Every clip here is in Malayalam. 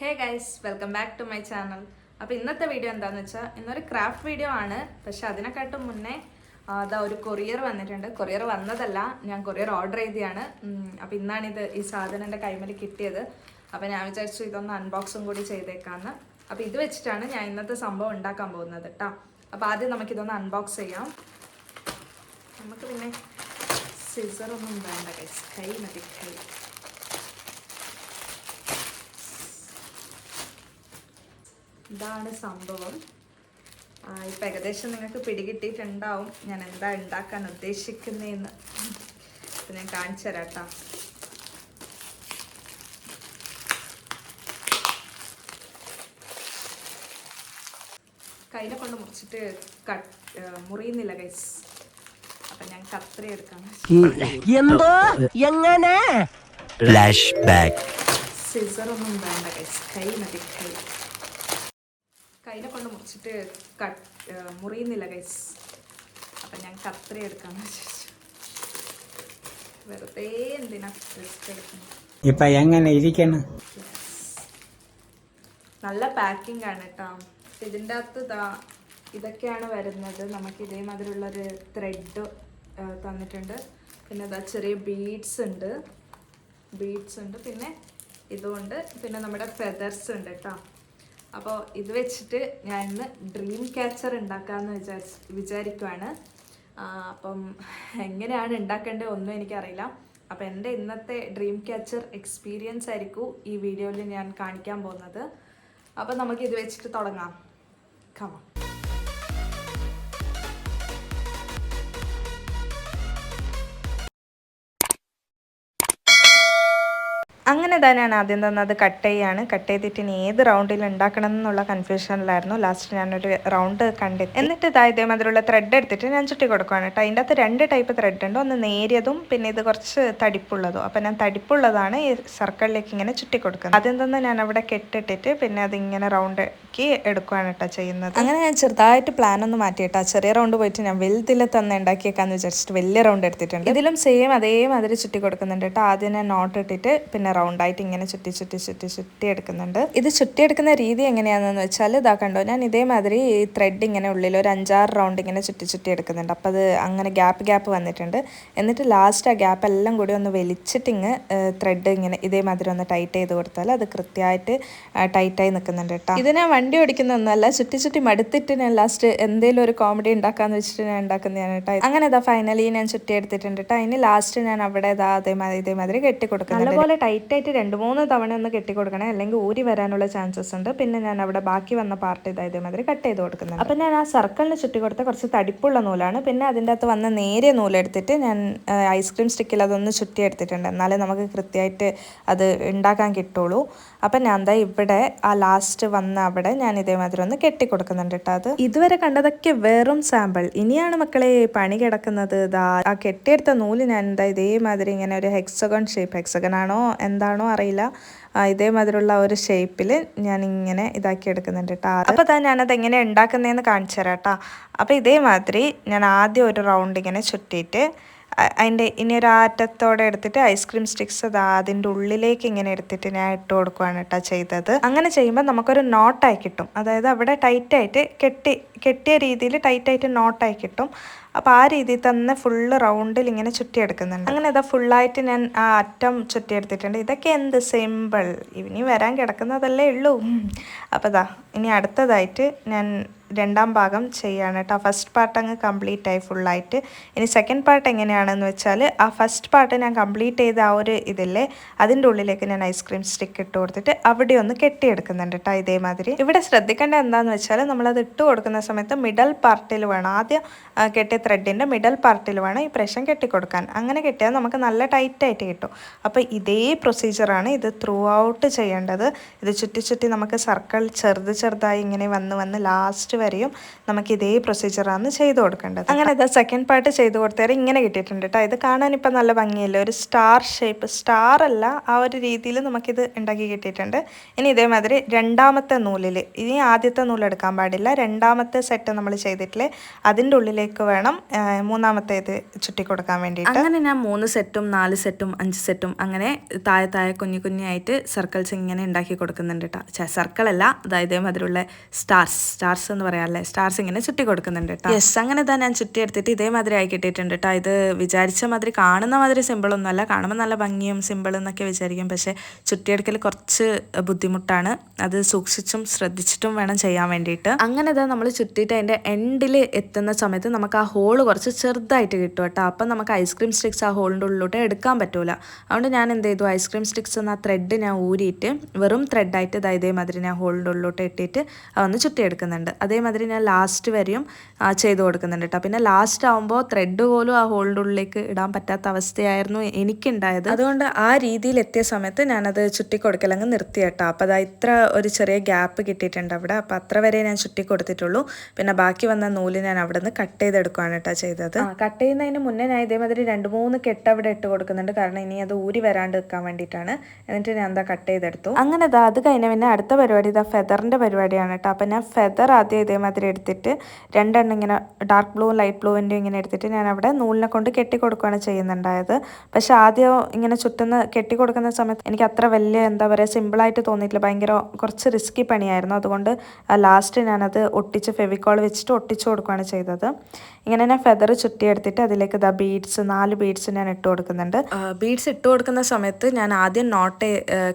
Hey guys welcome back to my channel അപ്പോൾ ഇന്നത്തെ വീഡിയോ എന്താണെന്ന് വെച്ചാൽ ഇന്നൊരു ക്രാഫ്റ്റ് വീഡിയോ ആണ്. പക്ഷെ അതിനെക്കാട്ടും മുന്നേ അതാ ഒരു കൊറിയർ വന്നിട്ടുണ്ട്. കൊറിയർ വന്നതല്ല ഞാൻ കൊറിയർ ഓർഡർ ചെയ്തതാണ് അപ്പോൾ ഇന്നാണ് ഇത് ഈ സാധനം എന്റെ കൈമേൽ കിട്ടിയത്. അപ്പോൾ ഞാൻ വിചാരിച്ചു ഇതൊന്ന് അൺബോക്സും കൂടി ചെയ്തേക്കാമെന്ന് അപ്പോൾ ഇത് വെച്ചിട്ടാണ് ഞാൻ ഇന്നത്തെ സംഭവം ഉണ്ടാക്കാൻ പോകുന്നത് കേട്ടോ അപ്പോൾ ആദ്യം നമുക്കിതൊന്ന് അൺബോക്സ് ചെയ്യാം. നമുക്ക് പിന്നെ സിസറൊന്നും വേണ്ട കൈ മതി കൈ. ഇതാണ് സംഭവം. ഇപ്പം ഏകദേശം നിങ്ങൾക്ക് പിടികിട്ടിയിട്ടുണ്ടാവും. ഞാൻ എന്താ ഉണ്ടാക്കാൻ ഉദ്ദേശിക്കുന്നതെന്ന് അപ്പം ഞാൻ കാണിച്ചു തരാം കേട്ടോ. കയ്യിലെ കൊണ്ട് മുറിച്ചിട്ട് കട്ട് മുറിയുന്നില്ല ഗൈസ് അപ്പം ഞാൻ കത്രി എടുക്കാം. എന്തോ? എങ്ങനെ? ഫ്ലാഷ് ബാക്ക് സിസറൊന്നും വേണ്ട ഗൈസ് കൈ മതി കൈ. കയ്യിലെ കൊണ്ട് മുറിച്ചിട്ട് കട്ട് മുറിയുന്നില്ല ഗൈസ് അപ്പം ഞാൻ കത്രി എടുക്കാമെന്ന് വിചാരിച്ചു വെറുതെ എന്തിനാ റിസ്ക് എടുക്കുന്നത്? ഇപ്പൊ എങ്ങനെ ഇരിക്കണം? നല്ല പാക്കിംഗ് ആണ് കേട്ടോ ഇതിന്റെ അകത്ത് ഇതാ ഇതൊക്കെയാണ് വരുന്നത്. നമുക്ക് ഇതേമാതിരിയുള്ളൊരു ത്രെഡ് തന്നിട്ടുണ്ട്. പിന്നെ ഇതാ ചെറിയ ബീഡ്സ് ഉണ്ട്. ബീഡ്സ് ഉണ്ട്. പിന്നെ ഇതുകൊണ്ട് പിന്നെ നമ്മുടെ ഫെതേഴ്സ് ഉണ്ട് കേട്ടോ അപ്പോൾ ഇത് വെച്ചിട്ട് ഞാൻ ഇന്ന് ഡ്രീം ക്യാച്ചർ ഉണ്ടാക്കാമെന്ന് വിചാരിച്ച് വിചാരിക്കുവാണ്. അപ്പം എങ്ങനെയാണ് ഉണ്ടാക്കേണ്ടത് ഒന്നും എനിക്കറിയില്ല. അപ്പം എന്റെ ഇന്നത്തെ ഡ്രീം ക്യാച്ചർ എക്സ്പീരിയൻസ് ആയിരിക്കും ഈ വീഡിയോയിൽ ഞാൻ കാണിക്കാൻ പോകുന്നത്. അപ്പം നമുക്ക് ഇത് വെച്ചിട്ട് തുടങ്ങാം. കമ അങ്ങനെ തന്നെയാണ് ആദ്യം തന്നത് കട്ട് ചെയ്യാണ്. കട്ട് ചെയ്തിട്ട് ഇനി ഏത് റൗണ്ടിൽ ഉണ്ടാക്കണം എന്നുള്ള കൺഫ്യൂഷനിലായിരുന്നു ലാസ്റ്റ് ഞാനൊരു റൗണ്ട് കണ്ടെത്തി എന്നിട്ട് ഇതാ ഇതേമാതിരിയുള്ള ത്രെഡ് എടുത്തിട്ട് ഞാൻ ചുറ്റി കൊടുക്കുകയാണ് കേട്ടോ. അതിന്റെ അകത്ത് രണ്ട് ടൈപ്പ് ത്രെഡ് ഉണ്ട്. ഒന്ന് നേരിയതും പിന്നെ ഇത് കുറച്ച് തടിപ്പുള്ളതും. അപ്പം ഞാൻ തടിപ്പുള്ളതാണ് ഈ സർക്കിളിലേക്ക് ഇങ്ങനെ ചുറ്റി കൊടുക്കുന്നത്. ആദ്യം തന്നെ ഞാൻ അവിടെ കെട്ടിട്ടിട്ട് പിന്നെ അതിങ്ങനെ റൗണ്ട് എടുക്കുകയാണ് കേട്ടോ ചെയ്യുന്നത്. അങ്ങനെ ഞാൻ ചെറുതായിട്ട് പ്ലാൻ ഒന്ന് മാറ്റിയിട്ടാ ചെറിയ റൗണ്ട് പോയിട്ട് ഞാൻ വലുതിൽ തന്നെ ഉണ്ടാക്കിയേക്കാന്ന് വിചാരിച്ചിട്ട് വലിയ റൗണ്ട് എടുത്തിട്ടുണ്ട്. ഇതിലും സെയിം അതേമാതിരി ചുറ്റി കൊടുക്കുന്നുണ്ട് കേട്ടോ. ആദ്യം ഞാൻ നോട്ട് ഇട്ടിട്ട് പിന്നെ റൗണ്ടായിട്ട് ഇങ്ങനെ ചുറ്റി ചുറ്റി ചുറ്റി ചുറ്റി എടുക്കുന്നുണ്ട്. ഇത് ചുറ്റി എടുക്കുന്ന രീതി എങ്ങനെയാണെന്ന് വെച്ചാൽ ഇതാ കണ്ടോ ഞാൻ ഇതേമാതിരി ഈ ത്രെഡ് ഇങ്ങനെ ഉള്ളിൽ ഒരു അഞ്ചാറ് റൗണ്ട് ഇങ്ങനെ ചുറ്റി ചുറ്റി എടുക്കുന്നുണ്ട്. അപ്പോൾ അത് അങ്ങനെ ഗ്യാപ്പ് ഗ്യാപ്പ് വന്നിട്ടുണ്ട്. എന്നിട്ട് ലാസ്റ്റ് ആ ഗ്യാപ്പ് എല്ലാം കൂടി ഒന്ന് വലിച്ചിട്ട് ഇങ്ങ് ത്രെഡ് ഇങ്ങനെ ഇതേമാതിരി ഒന്ന് ടൈറ്റ് ചെയ്ത് കൊടുത്താൽ അത് കൃത്യമായിട്ട് ടൈറ്റായി നിൽക്കുന്നുണ്ട് കേട്ടോ. ഇത് ഞാൻ വണ്ടി ഓടിക്കുന്നൊന്നുമല്ല ചുറ്റി ചുറ്റി മടുത്തിട്ട് ഞാൻ ലാസ്റ്റ് എന്തെങ്കിലും ഒരു കോമഡി ഉണ്ടാക്കാന്ന് വെച്ചിട്ട് ഞാൻ ഉണ്ടാക്കുന്നതാണ് കേട്ടോ. അങ്ങനെ ഇതാ ഫൈനലി ഞാൻ ചുറ്റി എടുത്തിട്ടുണ്ട് കേട്ടോ. അതിന് ലാസ്റ്റ് ഞാൻ അവിടെ ഇതാ അതേമാതിരി ഇതേമാതിരി കെട്ടി കൊടുക്കണം നല്ലപോലെ ടൈറ്റ് ആയിട്ട് രണ്ട് മൂന്ന് തവണ ഒന്ന് കെട്ടി കൊടുക്കണേ അല്ലെങ്കിൽ ഊരി വരാനുള്ള ചാൻസസ് ഉണ്ട്. പിന്നെ ഞാൻ അവിടെ ബാക്കി വന്ന പാർട്ട് ഇതാ ഇതേമാതിരി കട്ട് ചെയ്ത് കൊടുക്കുന്നുണ്ട്. അപ്പം ഞാൻ ആ സർക്കിളിന് ചുറ്റി കൊടുത്ത കുറച്ച് തടിപ്പുള്ള നൂലാണ്. പിന്നെ അതിന്റെ അകത്ത് വന്ന നേരിയ നൂലെടുത്തിട്ട് ഞാൻ ഐസ്ക്രീം സ്റ്റിക്കിൽ അതൊന്ന് ചുറ്റി എടുത്തിട്ടുണ്ട്. എന്നാലേ നമുക്ക് കൃത്യമായിട്ട് അത് ഉണ്ടാക്കാൻ കിട്ടുള്ളൂ. അപ്പം ഞാൻ എന്താ ഇവിടെ ആ ലാസ്റ്റ് വന്ന അവിടെ ഞാൻ ഇതേമാതിരി ഒന്ന് കെട്ടി കൊടുക്കുന്നുണ്ട് കേട്ടോ അത്. ഇതുവരെ കണ്ടതൊക്കെ വെറും സാമ്പിൾ ഇനിയാണ് മക്കളെ പണി കിടക്കുന്നത്. ആ കെട്ടിയെടുത്ത നൂൽ ഞാൻ എന്താ ഇതേമാതിരി ഇങ്ങനെ ഒരു ഹെക്സഗൺ ഷേപ്പ് ഹെക്സഗൺ ആണോ? എന്താണോ അറിയില്ല. ഇതേമാതിരിയുള്ള ഒരു ഷേപ്പിൽ ഞാൻ ഇങ്ങനെ ഇതാക്കി എടുക്കുന്നുണ്ട് കേട്ടോ അപ്പോൾ തന്നെ ഞാനത് എങ്ങനെ ഉണ്ടാക്കുന്നതെന്ന് കാണിച്ചു തരാം കേട്ടോ അപ്പോൾ ഇതേമാതിരി ഞാൻ ആദ്യം ഒരു റൗണ്ട് ഇങ്ങനെ ചുറ്റിയിട്ട് അതിന്റെ ഇനി ഒരു ആറ്റത്തോടെ എടുത്തിട്ട് ഐസ്ക്രീം സ്റ്റിക്സ് അത് അതിന്റെ ഉള്ളിലേക്ക് ഇങ്ങനെ എടുത്തിട്ട് ഞാൻ ഇട്ട് കൊടുക്കുകയാണ് കേട്ടോ ചെയ്തത്. അങ്ങനെ ചെയ്യുമ്പോൾ നമുക്കൊരു നോട്ടായി കിട്ടും. അതായത് അവിടെ ടൈറ്റായിട്ട് കെട്ടി കെട്ടിയ രീതിയിൽ ടൈറ്റായിട്ട് നോട്ടായി കിട്ടും. അപ്പോൾ ആ രീതിയിൽ തന്നെ ഫുള്ള് റൗണ്ടിൽ ഇങ്ങനെ ചുറ്റിയെടുക്കുന്നുണ്ട്. അങ്ങനെ ഇതാ ഫുള്ളായിട്ട് ഞാൻ ആ അറ്റം ചുറ്റിയെടുത്തിട്ടുണ്ട്. ഇതൊക്കെ എന്ത് സിമ്പിൾ ഇനി വരാൻ കിടക്കുന്നതല്ലേ ഉള്ളൂ. അപ്പോൾ ഇതാ ഇനി അടുത്തതായിട്ട് ഞാൻ രണ്ടാം ഭാഗം ചെയ്യാണ് കേട്ടോ. ഫസ്റ്റ് പാർട്ട് അങ്ങ് കംപ്ലീറ്റ് ആയി ഫുള്ളായിട്ട് ഇനി സെക്കൻഡ് പാർട്ട് എങ്ങനെയാണെന്ന് വെച്ചാൽ ആ ഫസ്റ്റ് പാർട്ട് ഞാൻ കംപ്ലീറ്റ് ചെയ്ത ആ ഒരു ഇതില്ലേ അതിന്റെ ഉള്ളിലേക്ക് ഞാൻ ഐസ്ക്രീം സ്റ്റിക്ക് ഇട്ട് കൊടുത്തിട്ട് അവിടെ ഒന്ന് കെട്ടിയെടുക്കുന്നുണ്ട് കേട്ടോ ഇതേമാതിരി. ഇവിടെ ശ്രദ്ധിക്കേണ്ട എന്താണെന്ന് വെച്ചാൽ നമ്മളത് ഇട്ട് കൊടുക്കുന്ന സമയത്ത് മിഡൽ പാർട്ടിൽ വേണം. ആദ്യം കെട്ടിയ ത്രെഡിന്റെ മിഡൽ പാർട്ടിൽ വേണം ഈ പ്രശ്നം കെട്ടിക്കൊടുക്കാൻ. അങ്ങനെ കെട്ടിയാൽ നമുക്ക് നല്ല ടൈറ്റായിട്ട് കിട്ടും. അപ്പോൾ ഇതേ പ്രൊസീജിയറാണ് ഇത് ത്രൂ ഔട്ട് ചെയ്യേണ്ടത്. ഇത് ചുറ്റി ചുറ്റി നമുക്ക് സർക്കിൾ ചെറുത് ചെറുതായി ഇങ്ങനെ വന്ന് വന്ന് ലാസ്റ്റ് വരെയും നമുക്ക് ഇതേ പ്രൊസീജിയറാണ് ചെയ്ത് കൊടുക്കേണ്ടത്. അങ്ങനെ ഇത് സെക്കൻഡ് പാർട്ട് ചെയ്ത് കൊടുത്തേരം ഇങ്ങനെ കിട്ടിയിട്ടുണ്ട് കേട്ടോ ഇത് കാണാൻ ഇപ്പം നല്ല ഭംഗിയല്ലേ? ഒരു സ്റ്റാർ ഷേപ്പ് സ്റ്റാർ അല്ല ആ ഒരു രീതിയിൽ നമുക്കിത് ഉണ്ടാക്കി കിട്ടിയിട്ടുണ്ട്. ഇനി ഇതേമാതിരി രണ്ടാമത്തെ നൂലിൽ ഇനി ആദ്യത്തെ നൂലെടുക്കാൻ പാടില്ല. രണ്ടാമത്തെ സെറ്റ് നമ്മൾ ചെയ്തിട്ടില്ലേ അതിന്റെ ഉള്ളിലേക്ക് വേണം മൂന്നാമത്തെ ഇത് ചുറ്റി കൊടുക്കാൻ വേണ്ടിയിട്ട്. അങ്ങനെ ഞാൻ മൂന്ന് സെറ്റും നാല് സെറ്റും അഞ്ച് സെറ്റും അങ്ങനെ താഴെ താഴെ കുഞ്ഞു കുഞ്ഞായിട്ട് സർക്കിൾസ് ഇങ്ങനെ ഉണ്ടാക്കി കൊടുക്കുന്നുണ്ട് കേട്ടോ സർക്കിളല്ല അതായത് ഇതേമാതിരിയുള്ള സ്റ്റാർസ് സ്റ്റാർസ് എന്ന് പറയാമല്ലേ സ്റ്റാർസ് ഇങ്ങനെ ചുറ്റി കൊടുക്കുന്നുണ്ട് കേട്ടോ യെസ് അങ്ങനെ തന്നെ ഞാൻ ചുറ്റി എടുത്തിട്ട് ഇതേമാതിരി ആയി കിട്ടിയിട്ടുണ്ട് കേട്ടോ ഇത് വിചാരിച്ച മാതിരി കാണുന്ന മാതിരി സിമ്പിളൊന്നുമല്ല കാണുമ്പോൾ നല്ല ഭംഗിയും സിമ്പിൾ എന്നൊക്കെ വിചാരിക്കും. പക്ഷേ ചുറ്റിയെടുക്കൽ കുറച്ച് ബുദ്ധിമുട്ടാണ്. അത് സൂക്ഷിച്ചും ശ്രദ്ധിച്ചിട്ടും വേണം ചെയ്യാൻ വേണ്ടിയിട്ട്. അങ്ങനെ ഇതാ നമ്മൾ ചുറ്റിയിട്ട് അതിന്റെ എൻഡിൽ എത്തുന്ന സമയത്ത് നമുക്ക് ആ ഹോൾ കുറച്ച് ചെറുതായിട്ട് കിട്ടും കേട്ടോ. അപ്പം നമുക്ക് ഐസ്ക്രീം സ്റ്റിക്സ് ആ ഹോളിന്റെ ഉള്ളിലോട്ട് എടുക്കാൻ പറ്റില്ല അതുകൊണ്ട് ഞാൻ എന്ത് ചെയ്തു? ഐസ്ക്രീം സ്റ്റിക്സ് എന്ന ത്രെഡ് ഞാൻ ഊരിയിട്ട് വെറും ത്രെഡായിട്ട് ഇതാ ഇതേമാതിരി ഞാൻ ഹോളിന്റെ ഉള്ളിലോട്ട് ഇട്ടിട്ട് അതൊന്ന് ചുറ്റിയെടുക്കുന്നുണ്ട്. അതേമാതിരി ഞാൻ ലാസ്റ്റ് വരെയും ചെയ്ത് കൊടുക്കുന്നുണ്ട് കേട്ടോ. പിന്നെ ലാസ്റ്റ് ആകുമ്പോൾ ത്രെഡ് പോലും ആ ഹോളിന്റെ ഉള്ളിലേക്ക് ഇടാൻ പറ്റാത്ത അവസ്ഥയായിരുന്നു എനിക്കുണ്ടായത്. അതുകൊണ്ട് ആ രീതിയിൽ എത്തിയ സമയത്ത് ഞാനത് ചുറ്റി കൊടുക്കലങ്ങ് നിർത്തി കേട്ടോ. അപ്പോൾ അതാ ഇത്ര ഒരു ചെറിയ ഗ്യാപ്പ് കിട്ടിയിട്ടുണ്ട് അവിടെ. അപ്പോൾ അത്ര വരെ ഞാൻ ചുറ്റി കൊടുത്തിട്ടുള്ളൂ പിന്നെ ബാക്കി വന്ന നൂൽ ഞാൻ അവിടെ നിന്ന് കട്ട് ചെയ്തെടുക്കുകയാണ് കേട്ടോ ചെയ്തത് കട്ട് ചെയ്യുന്നതിന് മുന്നേ ഞാൻ ഇതേമാതിരി രണ്ട് മൂന്ന് കെട്ട് അവിടെ ഇട്ട് കൊടുക്കുന്നുണ്ട്. കാരണം ഇനി അത് ഊരി വരാണ്ട് നിൽക്കാൻ വേണ്ടിയിട്ടാണ്. എന്നിട്ട് ഞാൻ എന്താ കട്ട് ചെയ്തെടുത്തു. അങ്ങനെ ദാ അത് കഴിഞ്ഞ പിന്നെ അടുത്ത പരിപാടി ഇതാ ഫെദറിന്റെ പരിപാടിയാണ് കേട്ടോ അപ്പം ഞാൻ ഫെദർ ആദ്യം ഇതേമാതിരി എടുത്തിട്ട് രണ്ടെണ്ണം ഇങ്ങനെ ഡാർക്ക് ബ്ലൂവും ലൈറ്റ് ബ്ലൂവിന്റെ ഇങ്ങനെ എടുത്തിട്ട് ഞാൻ അവിടെ നൂലിനെ കൊണ്ട് കെട്ടി കൊടുക്കുകയാണ് ചെയ്യുന്നുണ്ടായത്. പക്ഷെ ആദ്യം ഇങ്ങനെ ചുറ്റുന്ന കെട്ടി കൊടുക്കുന്ന സമയത്ത് എനിക്ക് അത്ര വലിയ എന്താ പറയുക സിമ്പിളായിട്ട് തോന്നിയിട്ടില്ല. ഭയങ്കര കുറച്ച് റിസ്കി പണിയായിരുന്നു. അതുകൊണ്ട് ലാസ്റ്റ് ഞാനത് ഒട്ടിച്ച് ഫെവിക്കോൾ വെച്ചിട്ട് ഒട്ടിച്ചു കൊടുക്കുകയാണ് ചെയ്തത്. ഇങ്ങനെ ഞാൻ ഫെദർ ചുറ്റിയെടുത്തിട്ട് അതിലേക്ക് ദ ബീഡ്സ് നാല് ബീഡ്സ് ഞാൻ ഇട്ട് കൊടുക്കുന്നുണ്ട്. ബീഡ്സ് ഇട്ട് കൊടുക്കുന്ന സമയത്ത് ഞാൻ ആദ്യം നോട്ട്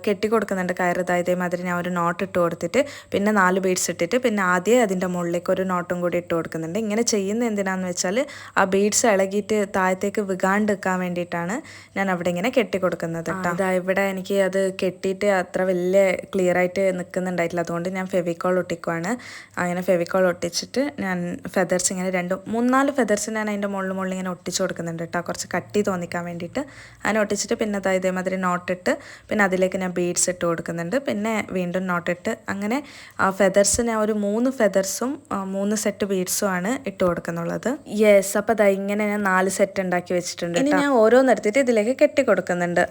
കെട്ടി കൊടുക്കുന്നുണ്ട് കയറുതാ ഇതേമാതിരി ഞാൻ ഒരു നോട്ട് ഇട്ട് കൊടുത്തിട്ട് പിന്നെ നാല് ബീഡ്സ് ഇട്ടിട്ട് പിന്നെ ആദ്യം അതിന്റെ മുകളിലേക്ക് ഒരു നോട്ടും കൂടി ഇട്ട് കൊടുക്കുന്നുണ്ട്. ഇങ്ങനെ ചെയ്യുന്ന എന്തിനാന്ന് വെച്ചാൽ ആ ബീഡ്സ് ഇളകിയിട്ട് താഴത്തേക്ക് വികാണ്ട് നിൽക്കാൻ വേണ്ടിയിട്ടാണ് ഞാൻ അവിടെ ഇങ്ങനെ കെട്ടി കൊടുക്കുന്നത് കേട്ടോ അതാ ഇവിടെ എനിക്ക് അത് കെട്ടിയിട്ട് അത്ര വലിയ ക്ലിയർ ആയിട്ട് നിൽക്കുന്നുണ്ടായിട്ടില്ല. അതുകൊണ്ട് ഞാൻ ഫെവിക്കോൾ ഒട്ടിക്കുവാണ്. അങ്ങനെ ഫെവിക്കോൾ ഒട്ടിച്ചിട്ട് ഞാൻ ഫെദർസ് ഇങ്ങനെ രണ്ട് മൂന്നാൽ ഫെദർസ് ഞാൻ അതിന്റെ മുകളിൽ മുകളിൽ ഇങ്ങനെ ഒട്ടിച്ച് കൊടുക്കുന്നുണ്ട് കേട്ടോ. കുറച്ച് കട്ടി തോന്നിക്കാൻ വേണ്ടിയിട്ട്. അതിനെ ഒട്ടിച്ചിട്ട് പിന്നെ അത് ഇതേമാതിരി നോട്ടിട്ട് പിന്നെ അതിലേക്ക് ഞാൻ ബീഡ്സ് ഇട്ട് കൊടുക്കുന്നുണ്ട്. പിന്നെ വീണ്ടും നോട്ടിട്ട് അങ്ങനെ ആ ഫെദർസ് ഞാൻ ഒരു മൂന്ന് ഫെദർസും മൂന്ന് സെറ്റ് ബീഡ്സും ആണ് ഇട്ട് കൊടുക്കുന്നുള്ളത്. യെസ് അപ്പോൾ ദാ ഇങ്ങനെ ഞാൻ നാല് സെറ്റ് ഉണ്ടാക്കി വെച്ചിട്ടുണ്ട് ഇനി ഞാൻ ഓരോന്നെടുത്തിട്ട് ഇതിലേക്ക് കെട്ടി കൊടുക്കുന്നുണ്ട്.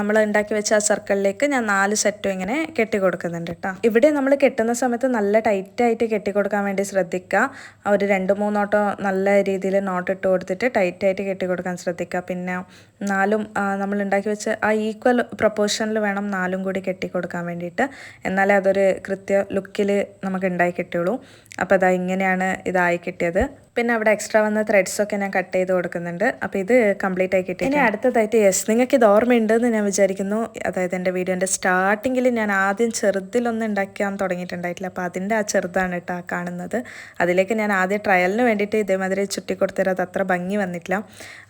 നമ്മൾ ഉണ്ടാക്കി വെച്ച ആ സർക്കിളിലേക്ക് ഞാൻ നാല് സെറ്റും ഇങ്ങനെ കെട്ടി കൊടുക്കുന്നുണ്ട് കേട്ടോ. ഇവിടെ നമ്മൾ കെട്ടുന്ന സമയത്ത് നല്ല ടൈറ്റായിട്ട് കെട്ടി കൊടുക്കാൻ വേണ്ടി ശ്രദ്ധിക്കുക. ഒരു രണ്ട് മൂന്നോട്ടോ നല്ല രീതിയിൽ നോട്ട് ഇട്ട് കൊടുത്തിട്ട് ടൈറ്റ് ആയിട്ട് കെട്ടി കൊടുക്കാൻ ശ്രദ്ധിക്കുക. പിന്നെ നാലും നമ്മൾ ഉണ്ടാക്കി വെച്ച ആ ഈക്വൽ പ്രൊപ്പോർഷനിൽ വേണം നാലും കൂടി കെട്ടി കൊടുക്കാൻ വേണ്ടിയിട്ട്. എന്നാലേ അതൊരു കൃത്യ ലുക്കിൽ നമുക്ക് ഉണ്ടായി കിട്ടുള്ളൂ. അപ്പോൾ അതാ ഇങ്ങനെയാണ് ഇതായി കിട്ടിയത്. പിന്നെ അവിടെ എക്സ്ട്രാ വന്ന ത്രെഡ്സ് ഒക്കെ ഞാൻ കട്ട് ചെയ്ത് കൊടുക്കുന്നുണ്ട്. അപ്പോൾ ഇത് കംപ്ലീറ്റ് ആയി കിട്ടി ഇനി അടുത്തതായിട്ട് യെസ് നിങ്ങൾക്ക് ഇത് ഓർമ്മയുണ്ടെന്ന് ഞാൻ വിചാരിക്കുന്നു. അതായത് എന്റെ വീഡിയോന്റെ സ്റ്റാർട്ടിങ്ങിൽ ഞാൻ ആദ്യം ചെറുതിലൊന്നും ഉണ്ടാക്കാൻ തുടങ്ങിയിട്ടുണ്ടായിട്ടില്ല. അപ്പോൾ അതിന്റെ ആ ചെറുതാണ് കേട്ടോ ആ കാണുന്നത്. അതിലേക്ക് ഞാൻ ആദ്യം ട്രയലിന് വേണ്ടിയിട്ട് ഇതേമാതിരി ചുറ്റി കൊടുത്തരാം അത് അത്ര ഭംഗി വന്നിട്ടില്ല.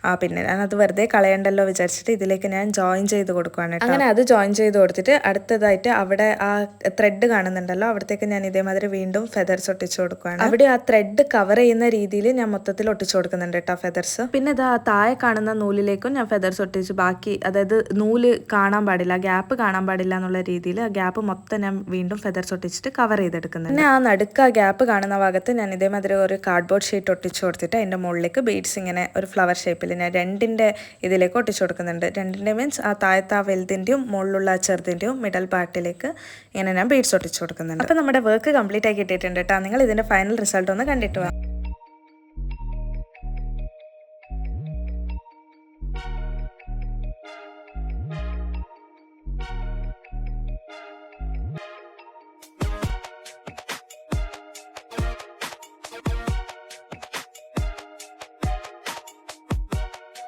ആ പിന്നെ ഞാൻ അത് വെറുതെ കളയണ്ടല്ലോ വിചാരിച്ചിട്ട് ഇതിലേക്ക് ഞാൻ ജോയിൻ ചെയ്ത് കൊടുക്കുകയാണ് അങ്ങനെ അത് ജോയിൻ ചെയ്ത് കൊടുത്തിട്ട് അടുത്തതായിട്ട് അവിടെ ആ ത്രെഡ് കാണുന്നുണ്ടല്ലോ അവിടത്തേക്ക് ഞാൻ ഇതേമാതിരി വീണ്ടും ഫെദർസ് ഒട്ടിച്ചു കൊടുക്കുകയാണ് അവിടെ ആ ത്രെഡ് കവർ ചെയ്യുന്ന രീതിയിൽ ഞാൻ മൊത്തത്തിൽ ഒട്ടിച്ചു കൊടുക്കുന്നുണ്ട് കേട്ടോ ഫെദർസ് പിന്നെ ഇതാ താഴെ കാണുന്ന നൂലിലേക്കും ഞാൻ ഫെദർസ് ഒട്ടിച്ച് ബാക്കി അതായത് നൂൽ കാണാൻ പാടില്ല ഗ്യാപ്പ് കാണാൻ പാടില്ല എന്നുള്ള രീതിയിൽ ആ ഗ്യാപ്പ് മൊത്തം ഞാൻ വീണ്ടും ഫെദർസ് ഒട്ടിച്ചിട്ട് കവർ ചെയ്തെടുക്കുന്നുണ്ട്. പിന്നെ ആ നടുക്ക് ആ ഗ്യാപ്പ് കാണുന്ന ഭാഗത്ത് ഞാൻ ഇതേമാതിരി ഒരു കാർഡ്ബോർഡ് ഷീറ്റ് ഒട്ടിച്ചു കൊടുത്തിട്ട് അതിന്റെ മുകളിലേക്ക് ബീഡ്സ് ഇങ്ങനെ ഒരു ഫ്ലവർ ഷേപ്പിൽ ഞാൻ രണ്ടിന്റെ ഇതിലേക്ക് ഒട്ടിച്ചു കൊടുക്കുന്നുണ്ട്. രണ്ടിന്റെ മീൻസ് ആ താഴത്തെ ആ വലുതിന്റെയും മുകളിലുള്ള ചെറുതിന്റെയും മിഡൽ പാർട്ടിലേക്ക് ഇങ്ങനെ ഞാൻ ബീഡ്സ് ഒട്ടിച്ചു കൊടുക്കുന്നുണ്ട്. അപ്പോൾ നമ്മുടെ വർക്ക് കംപ്ലീറ്റ് ആയി കിട്ടിയിട്ടുണ്ട് കേട്ടോ നിങ്ങൾ ഇതിന്റെ ഫൈനൽ റിസൾട്ട് ഒന്ന് കണ്ടിട്ട് വാ.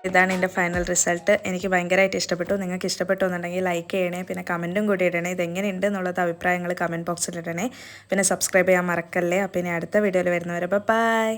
ഇതാണ് എന്റെ ഫൈനൽ റിസൾട്ട് എനിക്ക് ഭയങ്കരമായിട്ട് ഇഷ്ടപ്പെട്ടു. നിങ്ങൾക്ക് ഇഷ്ടപ്പെട്ടു എന്നുണ്ടെങ്കിൽ ലൈക്ക് ചെയ്യണേ പിന്നെ കമന്റും കൂടി ഇടണേ. ഇതെങ്ങനെയുണ്ട് എന്നുള്ളത് അഭിപ്രായങ്ങൾ കമന്റ് ബോക്സിൽ ഇടണേ. പിന്നെ സബ്സ്ക്രൈബ് ചെയ്യാൻ മറക്കല്ലേ. അപ്പോൾ ഇനി അടുത്ത വീഡിയോയിൽ വരുന്നവരെ ബൈ